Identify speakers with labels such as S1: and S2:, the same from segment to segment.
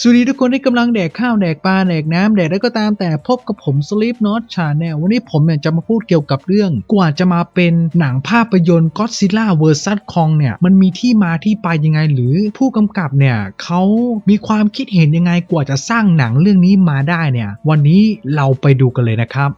S1: สวัสดีทุกคนที่กำลังแดกข้าวแดกปลาแดกน้ำแดกแล้วก็ตามแต่พบกับผม Sleep Not Channel วันนี้ผมเนี่ยจะมาพูดเกี่ยวกับเรื่อง กว่าจะมาเป็นหนังภาพยนตร์ Godzilla vs Kong เนี่ย มันมีที่มาที่ไปยังไง หรือผู้กำกับเนี่ยเขามีความคิดเห็นยังไงกว่าจะสร้างหนังเรื่องนี้มาได้เนี่ย วันนี้เราไปดูกันเลยนะครับ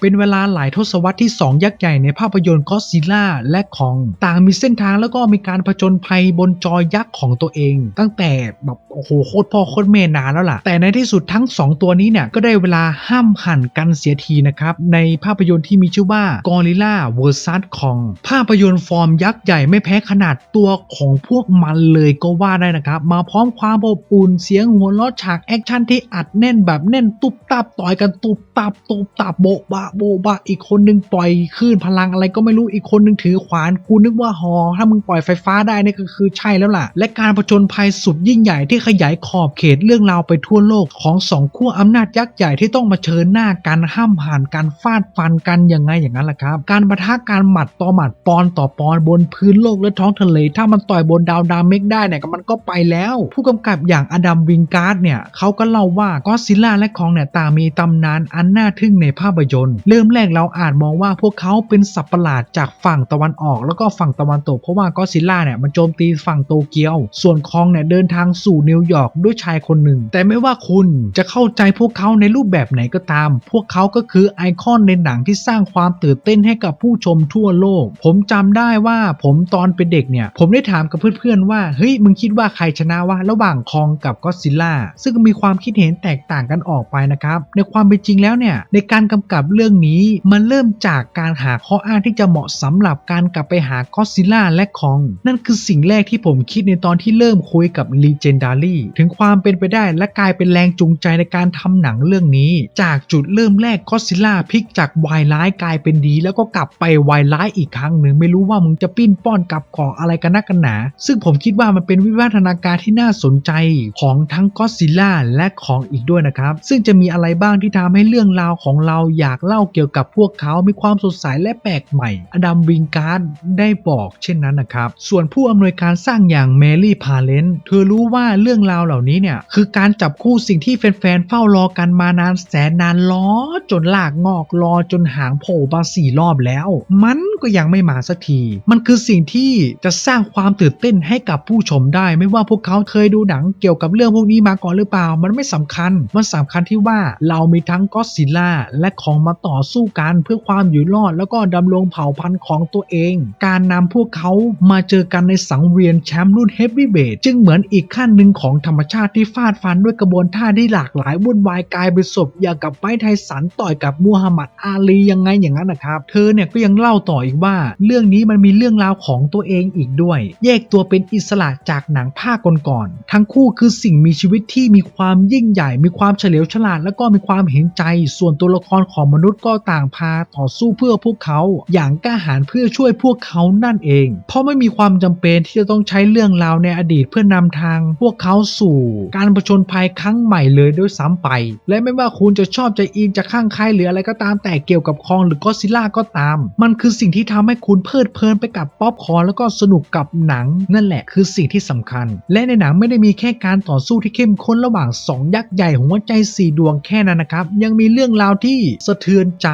S1: เป็นเวลาหลายทศวรรษที่ 2 ยักษ์ใหญ่ในภาพยนตร์ก็ซิล่าและของ ต่างมีเส้นทางแล้วก็มีการผจญภัยบนจอยักษ์ของตัวเอง ตั้งแต่แบบโอ้โหโคตรพ่อโคตรแม่นานแล้วล่ะ แต่ในที่สุดทั้ง 2 ตัวนี้เนี่ยก็ได้เวลาห้ามหันกันเสียทีนะครับ ในภาพยนตร์ที่มีชื่อว่ากอริล่าเวอร์ซัสของภาพยนตร์ฟอร์มยักษ์ใหญ่ไม่แพ้ขนาดตัวของพวกมันเลยก็ว่าได้นะครับ มาพร้อมความอบอุ่นเสียงหัวเราะฉากแอคชั่นที่อัดแน่นแบบแน่นตุบตับต่อยกันตุบตับตุบตับโบะบะโบบะอีกคนนึงปล่อยคลื่นพลังอะไรก็ไม่รู้อีกคนนึงถือขวานกูนึกว่าฮอถ้ามึงปล่อยไฟฟ้าได้นี่ก็คือใช่แล้วล่ะ และการผจญภัยสุดยิ่งใหญ่ที่ขยายขอบเขตเรื่องราวไปทั่วโลกของสองขั้วอำนาจยักษ์ใหญ่ที่ต้องมาเชิญหน้ากันห้ามผ่านการฟาดฟันกันยังไงอย่างนั้นแหละครับ การประทะการหมัดต่อหมัดปอนต่อปอนบนพื้นโลกและท้องทะเล ถ้ามันต่อยบนดาวดาเมกได้เนี่ยก็มันก็ไปแล้ว ผู้กำกับอย่างอดัมวิงการ์ดเนี่ยเขาก็เล่าว่าก็ซิล่าและคองเนี่ยต่างมีตำนานอันน่าทึ่งในภาพยนตร์เริ่มแรกเราอาจมองว่าพวกเขาเป็นสัตว์ประหลาดจากฝั่งตะวันออก แล้วก็ฝั่งตะวันตกเพราะว่าก็ซิลล่าเนี่ยมันโจมตีฝั่งโตเกียว ส่วนคองเนี่ยเดินทางสู่นิวยอร์กด้วยชายคนหนึ่ง แต่ไม่ว่าคุณจะเข้าใจพวกเขาในรูปแบบไหนก็ตาม พวกเขาก็คือไอคอนในหนังที่สร้างความตื่นเต้นให้กับผู้ชมทั่วโลก ผมจำได้ว่าผมตอนเป็นเด็กเนี่ย ผมได้ถามกับเพื่อนๆว่า เฮ้ย มึงคิดว่าใครชนะวะระหว่างคองกับก็ซิลล่าซึ่งมีความคิดเห็นแตกต่างกันออกไปนะครับในความเป็นจริงแล้วเนี่ยในการกำกับเรื่องนี้ มันเริ่มจากการหาข้ออ้างที่จะเหมาะสำหรับการกลับไปหาก็ซิล่าและคอง นั่นคือสิ่งแรกที่ผมคิดในตอนที่เริ่มคุยกับ Legendary ถึงความเป็นไปได้และกลายเป็นแรงจูงใจในการทำหนังเรื่องนี้ จากจุดเริ่มแรกก็ซิล่าพลิกจากวายร้ายกลายเป็นดี แล้วก็กลับไปวายร้ายอีกครั้งหนึ่งไม่รู้ว่ามึงจะปิ้นป้อนกลับก่ออะไรกันนักกันหนา ซึ่งผมคิดว่ามันเป็นวิวัฒนาการที่น่าสนใจของทั้งก็ซิล่าและของอีกด้วยนะครับ ซึ่งจะมีอะไรบ้างที่ทำให้เรื่องราวของเราอยากเล่าเกี่ยวกับพวกเขามีความสดใสและแปลกใหม่ อดัมวิงการ์ดได้บอกเช่นนั้นนะครับ ส่วนผู้อำนวยการสร้างอย่างแมรี่พาเลนเธอรู้ว่าเรื่องราวเหล่านี้เนี่ยคือการจับคู่สิ่งที่แฟนๆเฝ้ารอกันมานานแสนนานล้อ จนลากงอกรอจนหางโผล่มาสี่รอบแล้ว มันก็ยังไม่มาสักที มันคือสิ่งที่จะสร้างความตื่นเต้นให้กับผู้ชมได้ ไม่ว่าพวกเขาเคยดูหนังเกี่ยวกับเรื่องพวกนี้มาก่อนหรือเปล่า มันไม่สำคัญ มันสำคัญที่ว่าเรามีทั้งก็อดซิลล่าและของมาต่่อสู้กันเพื่อความอยู่รอด แล้วก็ดำรงเผ่าพันธุ์ของตัวเอง การนำพวกเขามาเจอกันในสังเวียนแชมป์รุ่นเฮฟวีเบทจึงเหมือนอีกขั้นหนึ่งของธรรมชาติที่ฟาดฟันด้วยกระบวนท่าที่หลากหลายวุ่นวายกลายเป็นศพอย่างกับไม้ไทสันต่อยกับมูฮัมหมัดอาลียังไงอย่างนั้นนะครับ เธอเนี่ยก็ยังเล่าต่ออีกว่า เรื่องนี้มันมีเรื่องราวของตัวเองอีกด้วย แยกตัวเป็นอิสระจากหนังภาคก่อนๆทั้งคู่คือสิ่งมีชีวิตที่มีความยิ่งใหญ่ มีความเฉลียวฉลาด แล้วก็มีความเห็นใจ ส่วนตัวละครของมนุษย์ก็ต่างพาต่อสู้เพื่อพวกเขาอย่างกล้าหาญเพื่อช่วยพวกเขานั่นเอง เพราะไม่มีความจำเป็นที่จะต้องใช้เรื่องราวในอดีตเพื่อนำทาง พวกเขาสู่การผจญภัยครั้งใหม่เลยด้วยซ้ำไป และไม่ว่าคุณจะชอบจะอินจะข้างใครหรืออะไรก็ตามแต่เกี่ยวกับคองหรือก็ซิล่าก็ตาม มันคือสิ่งที่ทำให้คุณเพลิดเพลินไปกับป๊อปคอร์นแล้วก็สนุกกับหนัง นั่นแหละคือสิ่งที่สำคัญ และในหนังไม่ได้มีแค่การต่อสู้ที่เข้มข้นระหว่างสองยักษ์ใหญ่หัวใจสี่ดวงแค่นั้นนะครับ ยังมีเรื่องราวที่สะเทือนใจ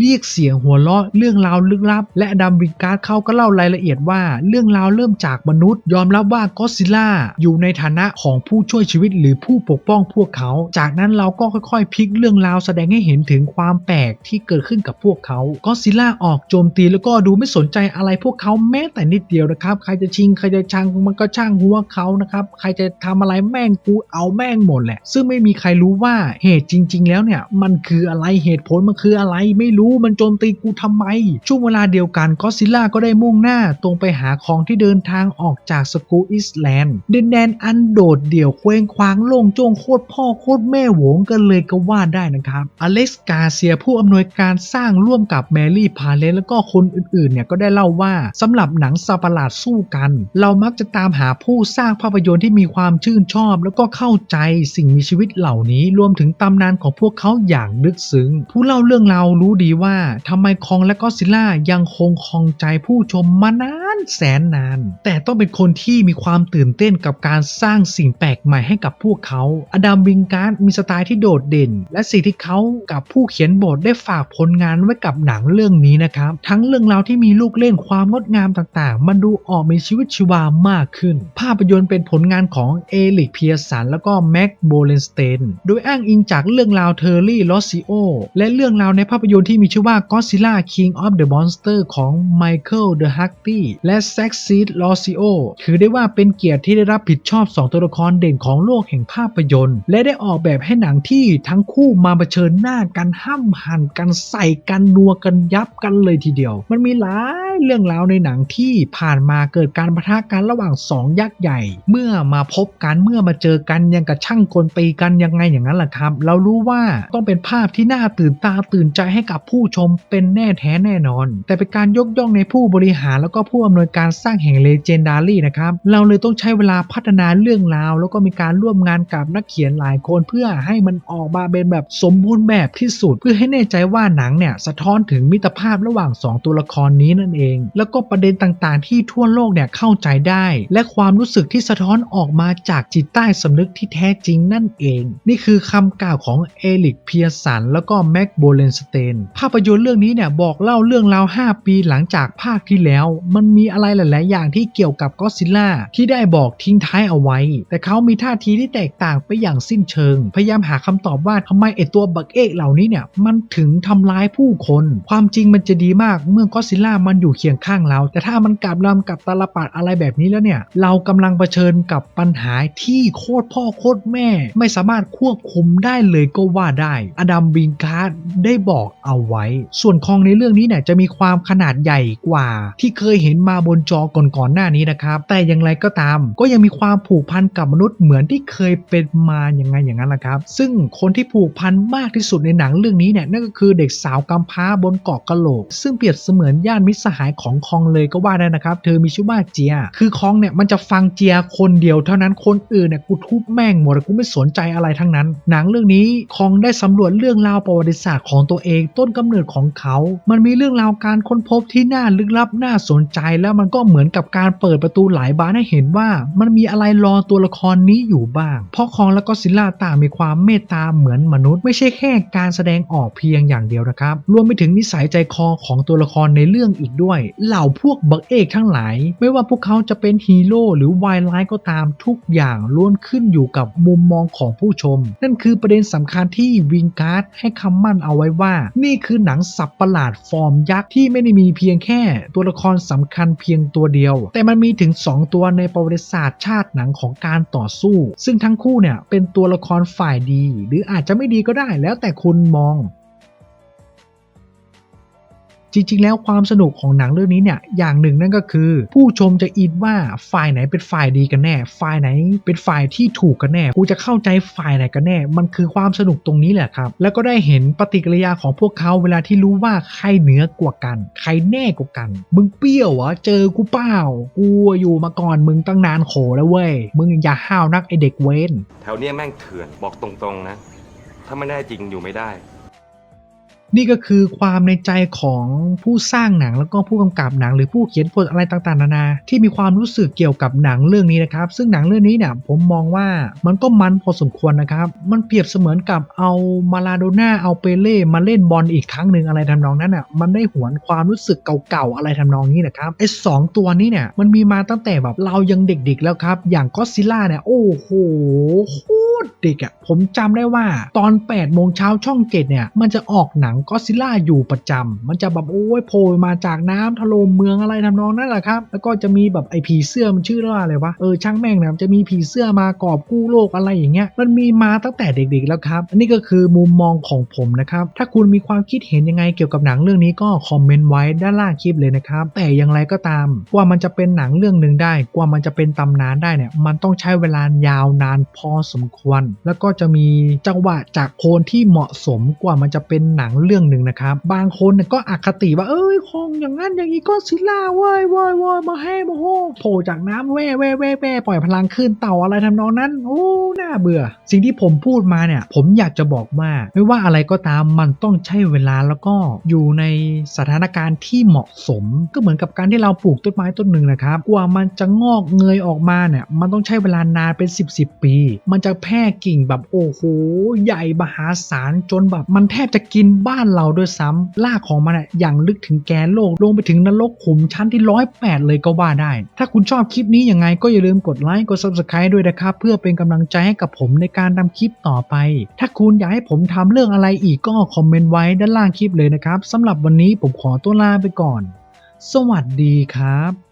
S1: เรียกเสียงหัวเราะเรื่องราวลึกลับ และดัมวิการ์ดเขาก็เล่ารายละเอียดว่า เรื่องราวเริ่มจากมนุษย์ ยอมรับว่าก็ซิล่าอยู่ในฐานะของผู้ช่วยชีวิตหรือผู้ปกป้องพวกเขา จากนั้นเราก็ค่อยๆพลิกเรื่องราวแสดงให้เห็นถึงความแปลกที่เกิดขึ้นกับพวกเขาก็ซิล่าออกโจมตีแล้วก็ดูไม่สนใจอะไรพวกเขาแม้แต่นิดเดียวนะครับ ใครจะชิงใครจะชังมันก็ช่างหัวเขานะครับใครจะทำอะไรแม่งกูเอาแม่งหมดแหละ ซึ่งไม่มีใครรู้ว่าเหตุจริง ๆ แล้วเนี่ยมันคืออะไรเหตุผลมันคืออะไรไม่รู้มันโจมตีกูทำไม ช่วงเวลาเดียวกันก็ซิล่าก็ได้มุ่งหน้าตรงไปหาของที่เดินทางออกจากสกูอิสแลนด์ดินแดนอันโดดเดี่ยวเคว้งคว้างโล่งโจงโคตรพ่อโคตรแม่โหวงกันเลยก็ว่าได้นะครับอเล็กซ์กาเซียผู้อำนวยการสร้างร่วมกับแมรี่พาเลสแล้วก็คนอื่นๆเนี่ยก็ได้เล่าว่าสำหรับหนังสัตว์ประหลาดสู้กัน เรามักจะตามหาผู้สร้างภาพยนตร์ที่มีความชื่นชอบ แล้วก็เข้าใจสิ่งมีชีวิตเหล่านี้รวมถึงตำนานของพวกเขาอย่างลึกซึ้งผู้เล่าเรื่องราวรู้ดีว่าทำไมคองและก็ซิลล่ายังคงคองใจผู้ชมมานานแสนนาน แต่ต้องเป็นคนที่มีความตื่นเต้นกับการสร้างสิ่งแปลกใหม่ให้กับพวกเขา อดัมวิงการ์ดมีสไตล์ที่โดดเด่น และสิ่งที่เขากับผู้เขียนบทได้ฝากผลงานไว้กับหนังเรื่องนี้นะครับ ทั้งเรื่องราวที่มีลูกเล่นความงดงามต่างๆ มันดูออกมีชีวิตชีวามากขึ้น ภาพยนตร์เป็นผลงานของเอลิกเพียสันแล้วก็แม็กโบเลนสเตนโดยอ้างอิงจากเรื่องราวเทอร์รี่ลอสซิโอและเรื่องราวในภาพยนตร์ที่มีชื่อว่า Godzilla King of the Monster ของไมเคิลเดอะฮักตี้และแซ็กซีดลอซิโอถือได้ว่าเป็นเกียรติที่ได้รับผิดชอบ 2 ตัวละครเด่นของโลกแห่งภาพยนตร์ และได้ออกแบบให้หนังที่ทั้งคู่มาเผชิญหน้ากันห้ำหันกันใส่กันนัวกันยับกันเลยทีเดียว มันมีหลายเรื่องราวในหนังที่ผ่านมาเกิดการปะทะกันระหว่างสองยักษ์ใหญ่ เมื่อมาพบกันเมื่อมาเจอกันยังกับช่างกลตีกันยังไงอย่างนั้นแหละครับ เรารู้ว่าต้องเป็นภาพที่น่าตื่นตาตื่นใจให้กับผู้ชมเป็นแน่แท้แน่นอน แต่เป็นการยกย่องในผู้บริหารแล้วก็ผู้อำนวยการสร้างแห่งเลเจนดารี่นะครับเราเลยต้องใช้เวลาพัฒนาเรื่องราว แล้วก็มีการร่วมงานกับนักเขียนหลายคนเพื่อให้มันออกมาเป็นแบบสมบูรณ์แบบที่สุด เพื่อให้แน่ใจว่าหนังเนี่ยสะท้อนถึงมิตรภาพระหว่าง 2 ตัวละครนี้นั่นเอง แล้วก็ประเด็นต่างๆ ที่ทั่วโลกเนี่ยเข้าใจได้ และความรู้สึกที่สะท้อนออกมาจากจิตใต้สำนึกที่แท้จริงนั่นเอง นี่คือคำกล่าวของเอลิกเพียสันแล้วก็แม็กโบเลนสเตน ภาพยนตร์เรื่องนี้เนี่ยบอกเล่าเรื่องราว 5 ปีหลังจากภาคที่แล้ว มันมีอะไรหลาย ๆ อย่างที่เกี่ยวกับก็ซิลล่าที่ได้บอกทิ้งท้ายเอาไว้ แต่เขามีท่าทีที่แตกต่างไปอย่างสิ้นเชิง พยายามหาคำตอบว่าทำไมไอตัวบักเอกเหล่านี้เนี่ยมันถึงทำร้ายผู้คน ความจริงมันจะดีมากเมื่อก็ซิลล่ามันอยู่เคียงข้างเรา แต่ถ้ามันกลับลำกับตาลปัดอะไรแบบนี้แล้วเนี่ย เรากำลังเผชิญกับปัญหาที่โคตรพ่อโคตรแม่ ไม่สามารถควบคุมได้เลยก็ว่าได้ อดัมบินคาร์ดได้บอกเอาไว้ ส่วนคลองในเรื่องนี้เนี่ยจะมีความขนาดใหญ่กว่า ที่เคยเห็นมาบนจอก่อนๆหน้านี้นะครับ แต่อย่างไรก็ตาม ก็ยังมีความผูกพันกับมนุษย์เหมือนที่เคยเป็นมาอย่างไงอย่างนั้นละครับ ซึ่งคนที่ผูกพันมากที่สุดในหนังเรื่องนี้เนี่ยนั่นก็คือเด็กสาวกำพร้าบนเกาะกะโหลก ซึ่งเปรียบเสมือนญาติมิตรสหายของคองเลยก็ว่าได้นะครับ เธอมีชื่อว่าเจีย คือคองเนี่ยมันจะฟังเจียคนเดียวเท่านั้นคนอื่นเนี่ยกูทุบแม่งหมดกูไม่สนใจอะไรทั้งนั้น หนังเรื่องนี้คองได้สำรวจเรื่องราวประวัติศาสตร์ของตัวเองต้นกำเนิดของเขา มันมีเรื่องราวการค้นพบที่น่าลึกลับน่าสนใจ แล้วมันก็เหมือนกับการเปิดประตูหลายบานให้เห็นว่า มันมีอะไรรอตัวละครนี้อยู่บ้าง เพราะคองและก็ซิลล่าต่างมีความเมตตาเหมือนมนุษย์ ไม่ใช่แค่การแสดงออกเพียงอย่างเดียวนะครับ รวมไปถึงนิสัยใจคอของตัวละครในเรื่องอีกด้วย เหล่าพวกบักเอกทั้งหลาย ไม่ว่าพวกเขาจะเป็นฮีโร่หรือวายร้ายก็ตามทุกอย่างล้วนขึ้นอยู่กับมุมมองของผู้ชม นั่นคือประเด็นสำคัญที่วิงการ์ดให้คำมั่นเอาไว้ว่า นี่คือหนังสับประหลาดฟอร์มยักษ์ที่ไม่ได้มีเพียงแค่ตัวละครสำคัญเพียงตัวเดียว แต่มันมีถึง 2 ตัวในประวัติศาสตร์ชาติหนังของการต่อสู้ ซึ่งทั้งคู่เนี่ยเป็นตัวละครฝ่ายดี หรืออาจจะไม่ดีก็ได้แล้วแต่คุณมอง จริงๆ แล้วความสนุกของหนังเรื่องนี้เนี่ยอย่างหนึ่งนั่นก็คือ ผู้ชมจะอินว่าฝ่ายไหนเป็นฝ่ายดีกันแน่ ฝ่ายไหนเป็นฝ่ายที่ถูกกันแน่กูจะเข้าใจฝ่ายไหนกันแน่ มันคือความสนุกตรงนี้แหละครับ แล้วก็ได้เห็นปฏิกิริยาของพวกเขาเวลาที่รู้ว่าใครเหนือกว่ากัน ใครแน่กว่ากัน มึงเปรี้ยวเหรอเจอกูเปล่ากูอยู่มาก่อนมึงตั้งนานโขแล้วเว้ยมึงอย่าห้าวนักไอเด็กเว้น
S2: แถวเนี้ยแม่งเถื่อนบอกตรงๆนะ ถ้าไม่ได้จริงอยู่ไม่ได้
S1: นี่ก็คือความในใจของผู้สร้างหนังแล้วก็ผู้กำกับหนัง หรือผู้เขียนบทอะไรต่างๆนานาที่มีความรู้สึกเกี่ยวกับหนังเรื่องนี้นะครับ ซึ่งหนังเรื่องนี้เนี่ยผมมองว่ามันก็มันพอสมควรนะครับ มันเปรียบเสมือนกับเอามาลาโดน่าเอาเปเล่มาเล่นบอลอีกครั้งหนึ่งอะไรทำนองนั้นอะมันได้หวนความรู้สึกเก่าๆอะไรทำนองนี้นะครับไอ้สองตัวนี้เนี่ยมันมีมาตั้งแต่แบบเรายังเด็กๆแล้วครับ อย่างก็ซิล่าเนี่ยโอ้โหโคตรเด็กอะผมจำได้ว่าตอน8โมงเช้าช่อง7เนี่ยมันจะออกหนังก็ซิล่าอยู่ประจำมันจะแบบโอ้ยโผล่มาจากน้ำถล่มเมืองอะไรทำนองนั้นแหละครับ แล้วก็จะมีแบบไอ้ผีเสื้อมันชื่อว่าอะไรวะ เออช่างแม่งนะจะมีผีเสื้อมากอบกู้โลกอะไรอย่างเงี้ย มันมีมาตั้งแต่เด็กๆแล้วครับ อันนี้ก็คือมุมมองของผมนะครับ ถ้าคุณมีความคิดเห็นยังไงเกี่ยวกับหนังเรื่องนี้ก็คอมเมนต์ไว้ด้านล่างคลิปเลยนะครับ แต่อย่างไรก็ตาม กว่ามันจะเป็นหนังเรื่องหนึ่งได้ กว่ามันจะเป็นตำนานได้เนี่ย มันต้องใช้เวลายาวนานพอสมควร แล้วก็จะมีจังหวะจากโคนที่เหมาะสมกว่ามันจะเป็นหนังเรื่องหนึ่งนะครับ บางคนก็อคติว่าเอ้ยคงอย่างนั้นอย่างนี้ก็ซิล่าว้ยว้ยว้ยมาให้มาโหโผล่จากน้ำแว่แว่แว่แว่ปล่อยพลังขึ้นเต่าอะไรทำนองนั้น โอ้น่าเบื่อ สิ่งที่ผมพูดมาเนี่ย ผมอยากจะบอกว่า ไม่ว่าอะไรก็ตามมันต้องใช้เวลาแล้วก็อยู่ในสถานการณ์ที่เหมาะสม ก็เหมือนกับการที่เราปลูกต้นไม้ต้นหนึ่งนะครับกว่ามันจะงอกเงยออกมาเนี่ยมันต้องใช้เวลานานเป็น 10บสปี มันจะแพร่กิ่งแบบโอ้โหใหญ่มหาศาลจนแบบมันแทบจะกินบ้านเราด้วยซ้ำรากของมันอะอย่างลึกถึงแกนโลกลงไปถึงนรกขุมชั้นที่ร้อยแปดเลยก็ว่าได้ ถ้าคุณชอบคลิปนี้ยังไงก็อย่าลืมกดไลค์กด subscribe ด้วยนะครับ เพื่อเป็นกำลังใจให้กับผมในการทำคลิปต่อไป ถ้าคุณอยากให้ผมทำเรื่องอะไรอีกก็คอมเมนต์ไว้ด้านล่างคลิปเลยนะครับสำหรับวันนี้ผมขอตัวลาไปก่อน สวัสดีครับ